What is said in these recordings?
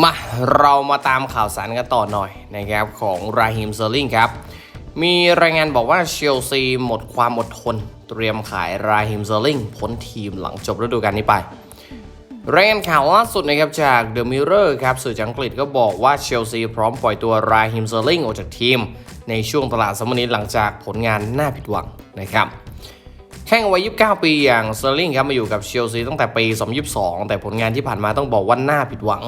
มาเรามาตามข่าวสารกันต่อหน่อยนะครับของราฮิมเซอร์ลิงครับ มีรายงานบอกว่าเชลซีหมดความอดทน เตรียมขายราฮิมเซอร์ลิงพ้นทีมหลังจบฤดูกาลนี้ไป รายงานข่าวล่าสุดนะครับจาก The Mirror ครับสื่อจากอังกฤษก็บอกว่าเชลซีพร้อมปล่อยตัวราฮิมเซอร์ลิงออกจากทีม ในช่วงตลาดซัมเมอร์นี้หลังจากผลงานน่าผิดหวังนะครับแข้งวัย 29 ปีอย่างเซอร์ลิงครับมาอยู่กับเชลซีตั้งแต่ปี 2022 แต่ผลงานที่ผ่านมาต้องบอกว่าน่าผิดหวัง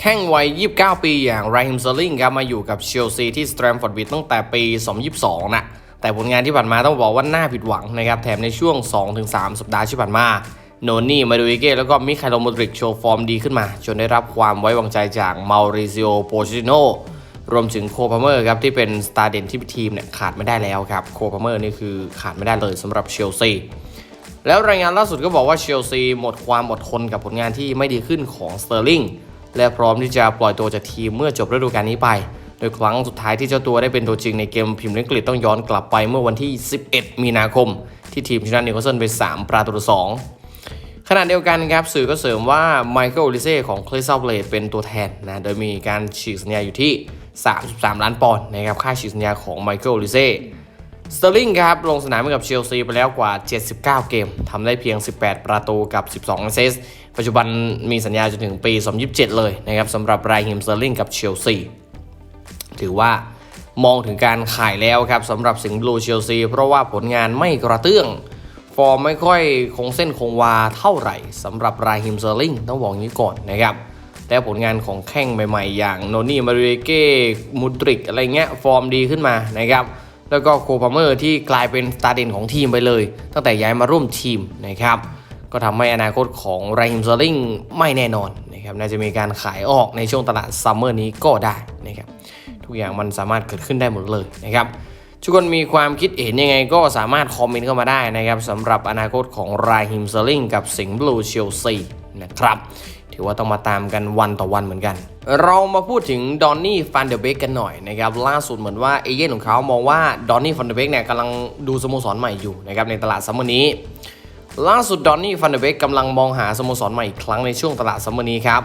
แข้งวัย 29 ปีอย่างไรฮิมเซอร์ลิงครับมาอยู่กับเชลซีที่สแตรมฟอร์ดบิดตั้งแต่ปี 2022 นะ แต่ผลงานที่ผ่านมาต้องบอกว่าน่าผิดหวังนะครับ แถมในช่วง 2-3 สัปดาห์ที่ผ่านมาโนนี่ มาดูอิเก้ แล้วก็มิคาโลโมดริกโชว์ฟอร์มดีขึ้นมา จนได้รับความไว้วางใจจากมาริซิโอโปชิโนรวมถึงโคพาเมอร์ครับที่เป็นสตาร์เด่นที่ทีมเนี่ยขาดไม่ได้แล้วครับโคพาเมอร์นี่คือขาดไม่ได้เลยสำหรับเชลซีแล้วรายงานล่าสุดก็บอกว่าเชลซีหมดความอดทนกับผลงานที่ไม่ดีขึ้นของสเตอร์ลิง และพร้อมที่จะปล่อยตัวจากทีมเมื่อจบฤดูกาลนี้ไป โดยครั้งสุดท้ายที่เจ้าตัวได้เป็นตัวจริงในเกมพรีเมียร์ลีกอังกฤษต้องย้อนกลับไปเมื่อวันที่ 11 มีนาคม ที่ทีมชนะนิวคาสเซิลไป3 ประตูต่อ2ขณะเดียวกันครับสื่อก็เสริมว่าไมเคิลโอลิเซ่ของคริสตัลเลดเป็นตัวแทนนะโดยมีการฉีกสัญญาอยู่ที่ 33 ล้านปอนด์นะครับค่าฉีกสัญญาของไมเคิลโอลิเซ่สเตอร์ลิงครับลงสนามให้กับเชลซีไปแล้วกว่า 79 เกมทำได้เพียง 18 ประตูกับ 12 แอสซิส ปัจจุบันมีสัญญาจนถึงปี 2027 เลยนะครับสำหรับรายฮิมเตอร์ลิงกับเชลซีถือว่ามองถึงการขายแล้วครับสำหรับสิงห์บลูเชลซีเพราะว่าผลงานไม่กระเตื้อง ฟอร์มไม่ค่อยคงเส้นคงวาเท่าไหร่สำหรับรายฮิมเตอร์ลิงต้องบอกนี้ก่อนนะครับแต่ผลงานของแข้งใหม่ๆ อย่างโนนี่มาริเก้มูดริกอะไรเงี้ยฟอร์มดีขึ้นมานะครับแล้วก็โคพาเมอร์ที่กลายเป็นสตาร์เด่นของทีมไปเลย ตั้งแต่ย้ายมาร่วมทีมนะครับ ก็ทำให้อนาคตของไรฮิมซอร์ลิงไม่แน่นอนนะครับน่าจะมีการขายออกในช่วงตลาดซัมเมอร์นี้ก็ได้นะครับทุกอย่างมันสามารถเกิดขึ้นได้หมดเลยนะครับทุกคนมีความคิดเห็นยังไงก็สามารถคอมเมนต์เข้ามาได้นะครับสำหรับอนาคตของไรฮิมซอร์ลิงกับสิงห์บลูเชลซีนะครับถือว่าต้องมาตามกันวันต่อวันเหมือนกัน เรามาพูดถึงดอนนี่ฟันเดอร์เบกกันหน่อยนะครับล่าสุดเหมือนว่าเอเย่นของเขามองว่าดอนนี่ฟันเดอร์เบกเนี่ยกำลังดูสโมสรใหม่อยู่นะครับในตลาดซัมเมอร์นี้ ล่าสุดดอนนี่ฟันเดเบกกำลังมองหาสโมสรใหม่อีกครั้งในช่วงตลาดซัมเมอร์นี้ครับ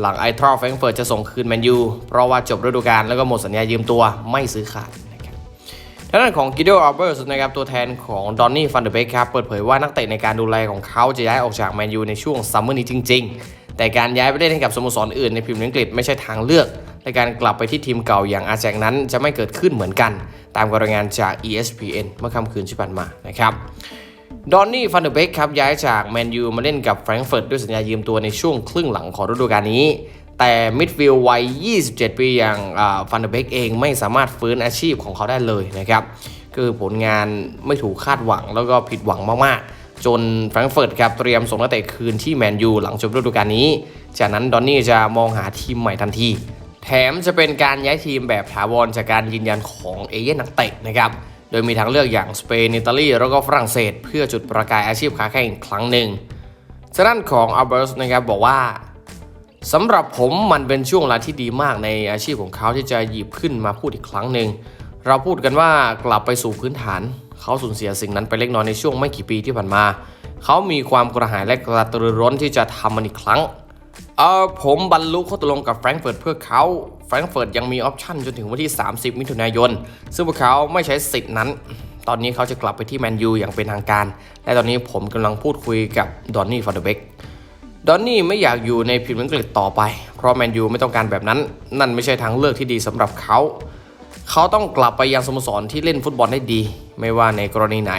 หลังไอทรอแฟรงก์เฟิร์ตจะส่งคืนแมนยูเพราะว่าจบฤดูกาลแล้วก็หมดสัญญายืมตัวไม่ซื้อขาดนะครับทางด้านของกิเดอัลเบอร์สนะครับตัวแทนของดอนนี่ฟันเดเบกครับเปิดเผยว่านักเตะในการดูแลของเขาจะย้ายออกจากแมนยูในช่วงซัมเมอร์นี้จริง ๆ แต่การย้ายไปเล่นให้กับสโมสรอื่นในพรีเมียร์ลีกอังกฤษไม่ใช่ทางเลือกและการกลับไปที่ทีมเก่าอย่างอาแจกนั้นจะไม่เกิดขึ้นเหมือนกัน ตามรายงานจาก ESPN เมื่อค่ำคืนที่ผ่านมานะครับ ดอนนี่ฟันเดอร์เบกครับย้ายจากแมนยูมาเล่นกับแฟรงก์เฟิร์ตด้วยสัญญายืมตัวในช่วงครึ่งหลังของฤดูกาลนี้ แต่มิดฟิลด์วัย 27 ปีอย่างฟันเดอร์เบกเองไม่สามารถฟื้นอาชีพของเขาได้เลยนะครับคือผลงานไม่ถูกคาดหวังแล้วก็ผิดหวังมากๆ จนแฟรงก์เฟิร์ตครับเตรียมส่งนักเตะคืนที่แมนยูหลังจบฤดูกาลนี้ จากนั้นดอนนี่จะมองหาทีมใหม่ทันที แถมจะเป็นการย้ายทีมแบบถาวรจากการยืนยันของเอเย่นนักเตะนะครับ โดยมีทางเลือกอย่างสเปนอิตาลีแล้วก็ฝรั่งเศส เพื่อจุดประกายอาชีพค้าแข่งอีกครั้งหนึ่งทางด้านของอัลเบอร์สนะครับบอกว่าสำหรับผมมันเป็นช่วงเวลาที่ดีมากในอาชีพของเขาที่จะหยิบขึ้นมาพูดอีกครั้งหนึ่งเราพูดกันว่ากลับไปสู่พื้นฐาน เขาสูญเสียสิ่งนั้นไปเล็กน้อยในช่วงไม่กี่ปีที่ผ่านมา เขามีความกระหายและกระตือรือร้นที่จะทำมันอีกครั้งเออผมบรรลุข้อตกลงกับแฟรงก์เฟิร์ตเพื่อเขา แฟรงก์เฟิร์ตยังมีออปชั่นจนถึงวันที่ 30 มิถุนายน ซึ่งพวกเขาไม่ใช้สิทธิ์นั้น ตอนนี้เขาจะกลับไปที่แมนยูอย่างเป็นทางการ และตอนนี้ผมกำลังพูดคุยกับดอนนี่ฟอร์เดเบกดอนนี่ไม่อยากอยู่ในพรีเมียร์ลีกอังกฤษต่อไป เพราะแมนยูไม่ต้องการแบบนั้น นั่นไม่ใช่ทางเลือกที่ดีสำหรับเขา เขาต้องกลับไปยังสโมสรที่เล่นฟุตบอลได้ดี ไม่ว่าในกรณีไหน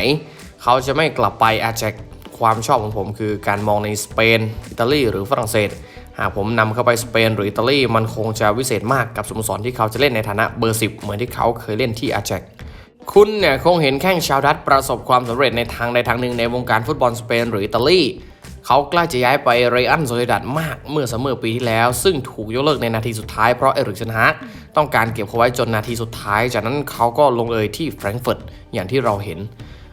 เขาจะไม่กลับไปอาจจะความชอบของผมคือการมองในสเปน อิตาลีหรือฝรั่งเศส หากผมนำเข้าไปสเปนหรืออิตาลีมันคงจะวิเศษมากกับสโมสรที่เขาจะเล่นในฐานะเบอร์ 10 เหมือนที่เขาเคยเล่นที่อาแจกคุณเนี่ยคงเห็นแข้งชาวดัตประสบความสำเร็จในทางใดทางหนึ่งในวงการฟุตบอลสเปนหรืออิตาลีเขากล้าจะย้ายไปเรอันโซเลดัดมากเมื่อเสมอปีที่แล้ว ซึ่งถูกยกเลิกในนาทีสุดท้ายเพราะเอริกเชนฮากต้องการเก็บเขาไว้จนนาทีสุดท้าย จากนั้นเขาก็ลงเอยที่แฟรงก์เฟิร์ตอย่างที่เราเห็น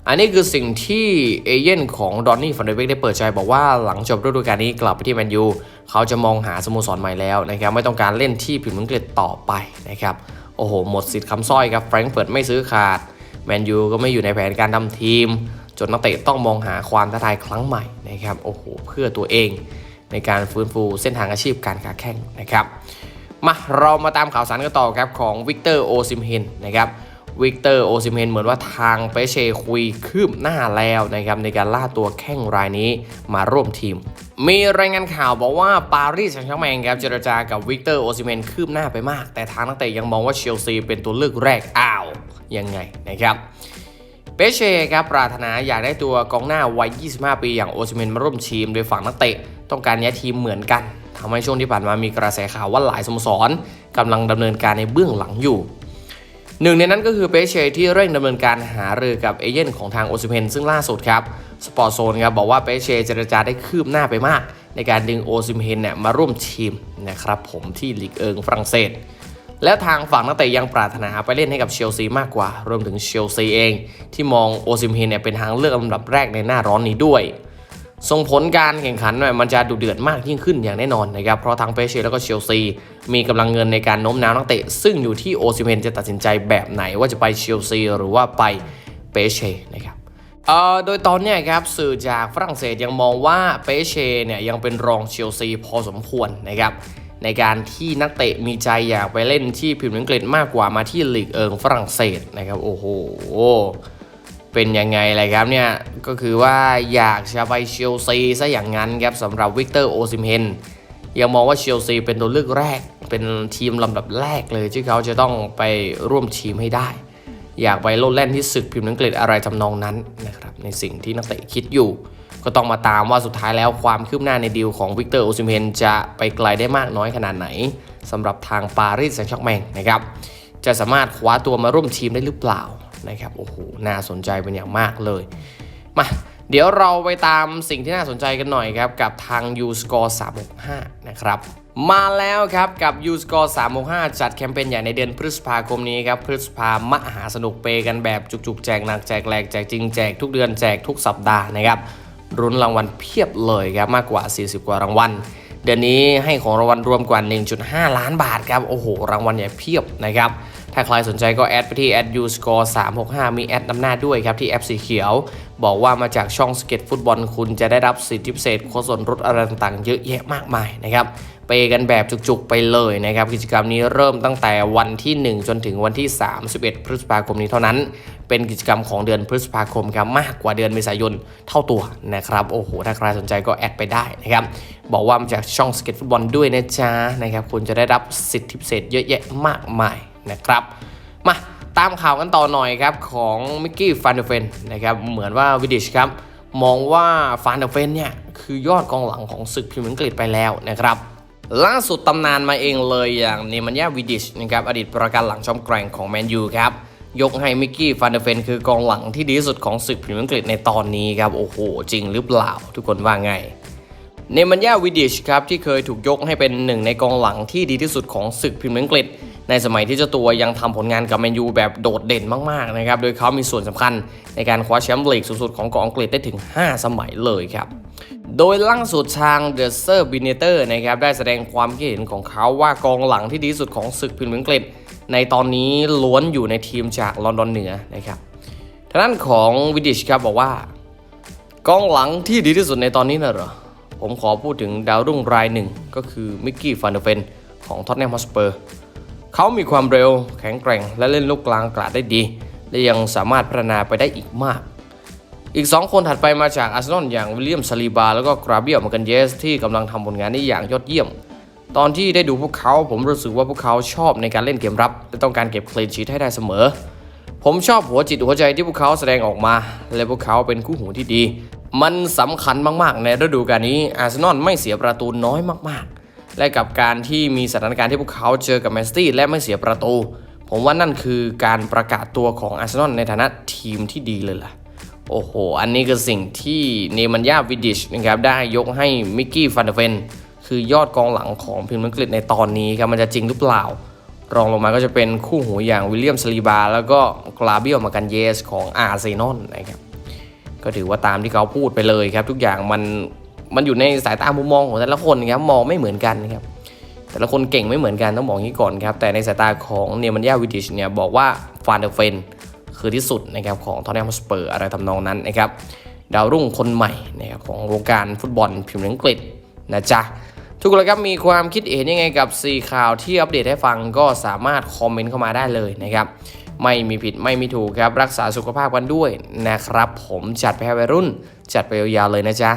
อันนี้คือสิ่งที่เอเย่นของดอนนี่ฟันเดเบกได้เปิดใจบอกว่าหลังจบฤดูกาลนี้กลับไปที่แมนยูเขาจะมองหาสโมสรใหม่แล้วนะครับไม่ต้องการเล่นที่พรีเมียร์ลีกอังกฤษต่อไปนะครับโอ้โห หมดสิทธิ์คำสร้อยครับแฟรงก์เฟิร์ตไม่ซื้อขาดแมนยูก็ไม่อยู่ในแผนการทำทีม จนนักเตะต้องมองหาความท้าทายครั้งใหม่นะครับโอ้โหเพื่อตัวเองในการฟื้นฟูเส้นทางอาชีพการค้าแข่งนะครับมาเรามาตามข่าวสารกันต่อครับของวิกเตอร์โอซิมเฮนนะครับ วิกเตอร์โอซิเฮนเหมือนว่าทางเปเชคุยคืบหน้าแล้วนะครับในการล่าตัวแข้งรายนี้มาร่วมทีม มีรายงานข่าวบอกว่าปารีสแซงต์แชร์แมงครับเจรจากับวิกเตอร์โอซิเฮนคืบหน้าไปมาก แต่ทางนักเตะยังมองว่าเชลซีเป็นตัวเลือกแรกอ้าวยังไงนะครับเปเช่ครับปรารถนาอยากได้ตัวกองหน้าวัย 25 ปีอย่างโอซิเมนมาร่วมทีมโดยฝั่งนักเตะ ต้องการย้ายทีมเหมือนกันทำให้ช่วงที่ผ่านมามีกระแสข่าวว่าหลายสโมสรกำลังดำเนินการในเบื้องหลังอยู่ หนึ่งในนั้นก็คือเปเชที่เร่งดำเนินการหารือกับเอเย่นของทางโอซิเมนซึ่งล่าสุดครับสปอร์ตโซนครับบอกว่าเปเชเจรจาได้คืบหน้าไปมาก ในการดึงโอซิเมนเนี่ยมาร่วมทีมนะครับผมที่ลีกเอิงฝรั่งเศส และทางฝั่งนักเตะยังปรารถนาไปเล่นให้กับเชลซีมากกว่า รวมถึงเชลซีเอง ที่มองโอซิมเฮนเนี่ยเป็นทางเลือกลำดับแรกในหน้าร้อนนี้ด้วย ส่งผลการแข่งขันเนี่ยมันจะดุเดือดมากยิ่งขึ้นอย่างแน่นอนนะครับเพราะทั้งเปเช่แล้วก็เชลซีมีกำลังเงินในการโน้มน้าวนักเตะ ซึ่งอยู่ที่โอซิเฮนจะตัดสินใจแบบไหนว่าจะไปเชลซีหรือว่าไปเปเช่นะครับเอ่อโดยตอนนี้ครับสื่อจากฝรั่งเศสยังมองว่าเปเช่เนี่ยยังเป็นรองเชลซีพอสมควรนะครับในการที่นักเตะมีใจอยากไปเล่นที่พรีเมียร์อังกฤษมากกว่ามาที่ลีกเอิงฝรั่งเศสนะครับโอ้โห เป็นยังไงเลยครับเนี่ย ก็คือว่าอยากจะไปเชลซีซะอย่างนั้นครับสำหรับวิกเตอร์โอซิมเฮนยังมองว่าเชลซีเป็นตัวเลือกแรก เป็นทีมลำดับแรกเลยที่เขาจะต้องไปร่วมทีมให้ได้ อยากไปโลดแล่นที่ศึกพิมพ์อังกฤษอะไรทำนองนั้นนะครับในสิ่งที่นักเตะคิดอยู่ ก็ต้องมาตามว่าสุดท้ายแล้วความคืบหน้าในดีลของวิกเตอร์โอซิมเฮนจะไปไกลได้มากน้อยขนาดไหนสำหรับทางปารีสแซงต์แชร์แมงนะครับจะสามารถคว้าตัวมาร่วมทีมได้หรือเปล่า นะครับโอ้โหน่าสนใจเป็นอย่างมากเลยมาเดี๋ยวเราไปตามสิ่งที่น่าสนใจกันหน่อยครับ กับทาง u s c o r e 365 นะครับ มาแล้วครับกับ u s c o r e 365 จัดแคมเปญใหญ่ในเดือนพฤษภาคมนี้ครับ พฤษภามหาสนุกเปย์กันแบบจุกๆ แจกหนักแจกแหลกแจกจริงแจกทุกเดือนแจกทุกสัปดาห์นะครับรุ้นรางวัลเพียบเลยครับมากกว่า 40 กว่ารางวัล เดือนนี้ให้ของรางวัลรวมกว่า 1.5 ล้านบาทครับโอ้โหรางวัลใหญ่เพียบนะครับ ถ้าใครสนใจก็แอดไปที่แอด uscore 365มีแอดนำหน้าด้วยครับที่แอปสีเขียว บอกว่ามาจากช่องสเก็ตฟุตบอลคุณจะได้รับสิทธิพิเศษโค้ดส่วนลดอะไรต่างๆ เยอะแยะมากมายนะครับไปกันแบบจุกๆไปเลยนะครับ กิจกรรมนี้เริ่มตั้งแต่วันที่ 1 จนถึงวันที่ 31 พฤษภาคมนี้เท่านั้น เป็นกิจกรรมของเดือนพฤษภาคมครับมากกว่าเดือนเมษายนเท่าตัวนะครับโอ้โหถ้าใครสนใจก็แอดไปได้นะครับบอกว่ามาจากช่องสเก็ตฟุตบอลด้วยนะจ๊ะนะครับคุณจะได้รับสิทธิพิเศษเยอะแยะมากมาย นะครับ มาตามข่าวกันต่อหน่อยครับของมิกกี้ฟานเดเฟนนะครับเหมือนว่าวิดิชครับมองว่าฟานเดเฟนเนี่ยคือยอดกองหลังของศึกพรีเมียร์อังกฤษไปแล้วนะครับล่าสุดตำนานมาเองเลยอย่างเนมันยาวิดิชนะครับอดีตประกันหลังจอมแกร่งของแมนยูครับยกให้มิกกี้ฟานเดเฟนคือกองหลังที่ดีที่สุดของศึกพรีเมียร์อังกฤษในตอนนี้ครับโอ้โห จริงหรือเปล่าทุกคนว่าไงเนมันยาวิดิชครับที่เคยถูกยกให้เป็นหนึ่งในกองหลังที่ดีที่สุดของศึกพรีเมียร์อังกฤษ ในสมัยที่เจ้าตัวยังทำผลงานกับแมนยูแบบโดดเด่นมากๆนะครับโดยเขามีส่วนสำคัญในการคว้าแชมป์ลีกสูงสุดของกองอังกฤษได้ถึง 5 สมัยเลยครับ โดยล่าสุดทางเดอะเซอร์บินเตอร์นะครับได้แสดงความคิดเห็นของเขาว่ากองหลังที่ดีสุดของศึกพรีเมียร์อังกฤษ ในตอนนี้ล้วนอยู่ในทีมจากลอนดอนเหนือนะครับทางด้านของวิดิชครับบอกว่ากองหลังที่ดีที่สุดในตอนนี้น่ะเหรอ ผมขอพูดถึงดาวรุ่งรายหนึ่งก็คือมิกกี้ฟานเดเฟนของท็อตแนมฮอสเปอร์ เขามีความเร็วแข็งแกร่ง และเล่นลูกกลางอากาศได้ดี และยังสามารถพัฒนาไปได้อีกมาก อีก 2 คนถัดไปมาจากอาร์เซนอลอย่างวิลเลียมซาลีบา แล้วก็กราเบียมากันเยส ที่กำลังทำผลงานได้อย่างยอดเยี่ยม ตอนที่ได้ดูพวกเขาผมรู้สึกว่าพวกเขาชอบในการเล่นเกมรับ และต้องการเก็บคลีนชีทให้ได้เสมอ ผมชอบหัวจิตหัวใจที่พวกเขาแสดงออกมา และพวกเขาเป็นคู่หูที่ดี มันสำคัญมากๆ ในฤดูกาลนี้อาร์เซนอลไม่เสียประตูน้อยมากๆ และกับการที่มีสถานการณ์ที่พวกเขาเจอกับแมนซิตี้และไม่เสียประตู ผมว่านั่นคือการประกาศตัวของอาร์เซนอลในฐานะทีมที่ดีเลยล่ะ โอ้โห อันนี้คือสิ่งที่เนมันยาวิดิชนะครับได้ยกให้มิกกี้ฟันเดเฟนคือยอดกองหลังของพรีเมียร์ลีกอังกฤษในตอนนี้ครับมันจะจริงหรือเปล่า รองลงมาก็จะเป็นคู่หูอย่างวิลเลียมสลีบา แล้วก็กลาเบียลมากันเยสของอาร์เซนอลนะครับก็ถือว่าตามที่เขาพูดไปเลยครับ ทุกอย่างมัน มันอยู่ในสายตามุมมองของแต่ละคนครับมองไม่เหมือนกันครับแต่ละคนเก่งไม่เหมือนกันต้องบอกงนี้ก่อนครับแต่ในสายตาของเนมันยาวิดิชเนี่ยบอกว่าฟานเดอร์เฟนคือที่สุดนะครับของทอนแนมสเปอร์อะไรทำนองนั้นนะครับดาวรุ่งคนใหม่นะครับของวงการฟุตบอลพรีเมียร์อังกฤษนะจ๊ะทุกคนครับมีความคิดเห็นยังไงกับ 4 ข่าวที่อัปเดตให้ฟังก็สามารถคอมเมนต์เข้ามาได้เลยนะครับไม่มีผิดไม่มีถูกครับ รักษาสุขภาพกันด้วยนะครับ ผมจัดไปให้วัยรุ่น จัดไปยาวๆเลยนะจ๊ะ